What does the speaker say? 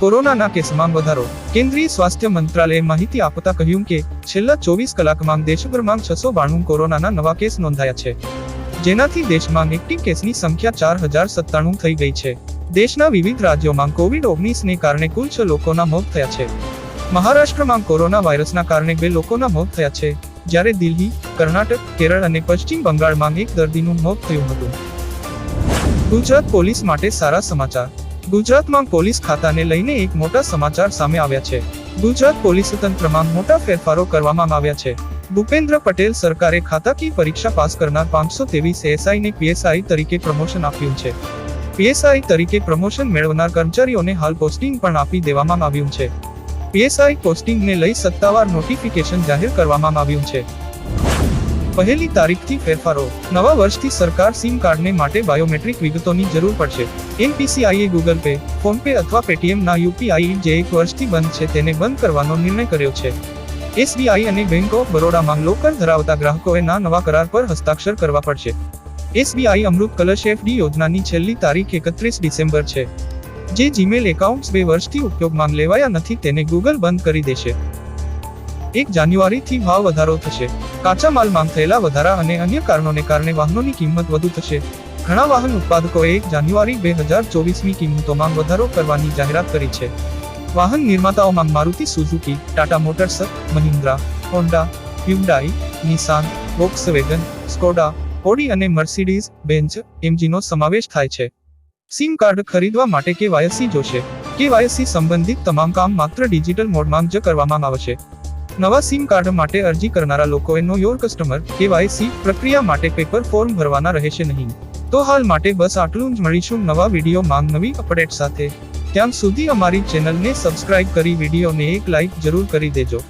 કોરોનાના કેસમાં વધારો. કેન્દ્રીય સ્વાસ્થ્ય મંત્રાલયે માહિતી આપતા કહ્યું કે, છેલ્લા ચોવીસ કલાકમાં દેશભરમાં છસો બાણું કોરોનાના નવા કેસ નોંધાયા છે. જેનાથી દેશમાં એક્ટિવ કેસની સંખ્યા ચાર હજાર સત્તાણું થઈ ગઈ છે. દેશના વિવિધ રાજ્યોમાં કોવિડ ઓગણીસને કારણે કુલ છ લોકોના મોત થયા છે. મહારાષ્ટ્રમાં કોરોના વાયરસના કારણે બે લોકોના મોત થયા છે. જ્યારે દિલ્હી, કર્ણાટક, કેરળ અને પશ્ચિમ બંગાળમાં એક દર્દીનું મોત થયું હતું. ગુજરાત પોલીસ માટે સારા સમાચાર. ગુજરાતમાં પોલીસ ખાતાને લઈને એક મોટા સમાચાર સામે આવ્યા છે. ગુજરાત પોલીસ તંત્રમાં મોટા ફેરફારો કરવામાં આવ્યા છે. ભૂપેન્દ્ર પટેલ સરકારે ખાતાકી પરીક્ષા પાસ કરનાર પાંચસો ત્રેવીસ એસઆઈ ને પીએસઆઈ તરીકે પ્રમોશન આપ્યું છે. પીએસઆઈ તરીકે પ્રમોશન મેળવનાર કર્મચારીઓને હાલ પોસ્ટિંગ પણ આપી દેવામાં આવ્યું છે. પીએસઆઈ પોસ્ટિંગને લઈ સત્તાવાર નોટિફિકેશન જાહેર કરવામાં આવ્યું છે. પહેલી તારીખથી ફેરફારો. નવા વર્ષથી સરકાર સિમ કાર્ડને માટે બાયોમેટ્રિક વિગતોની જરૂર પડશે. એનપીસીઆઈએ ગૂગલ પે ફોન પે અથવા પેટીએમના યુપીઆઈ જે એક વર્ષથી બંધ છે તેને બંધ કરવાનો નિર્ણય કર્યો છે. એસબીઆઈ અને બેંક ઓફ બરોડામાં લોકર ધરાવતા ગ્રાહકોએ ના નવા કરાર પર હસ્તાક્ષર કરવા પડશે. એસબીઆઈ અમૃત કલશ એફડી યોજનાની છેલ્લી તારીખ એકત્રીસ ડિસેમ્બર છે. જે જીમેલ એકાઉન્ટ્સ બે વર્ષથી ઉપયોગમાં લેવાયા નથી તેને ગૂગલ બંધ કરી દેશે. એક જાન્યુઆરીથી ભાવ વધારો થશે. કાચા માલમાં થયેલા વધારા અને અન્ય કારણોને કારણે વાહનોની કિંમત વધુ થશે. ઘણા વાહન ઉત્પાદકોએ એક જાન્યુઆરી બે હજાર ચોવીસની કિંમતોમાં વધારો કરવાની જાહેરાત કરી છે. વાહન નિર્માતાઓમાં Maruti Suzuki, Tata Motors, Mahindra, Honda, Hyundai, Nissan, Volkswagen, Skoda, Audi અને મર્સિડીઝ બેન્ચ એમજીનો સમાવેશ થાય છે. સિમ કાર્ડ ખરીદવા માટે કે વાયસી જોશે. કેવાયસી સંબંધિત તમામ કામ માત્ર ડિજિટલ મોડમાં જ કરવામાં આવશે. નવા સિમ કાર્ડ માટે અરજી કરનારા લોકોએ નો યોર કસ્ટમર કેવાયસી પ્રક્રિયા માટે પેપર ફોર્મ ભરવાના રહેશે નહીં. તો હાલ માટે બસ આટલું જ. મળીશું નવા વીડિયો માંગ નવી અપડેટ સાથે. ત્યાં સુધી અમારી ચેનલને સબસ્ક્રાઇબ કરી વિડીયોને એક લાઇક જરૂર કરી દેજો.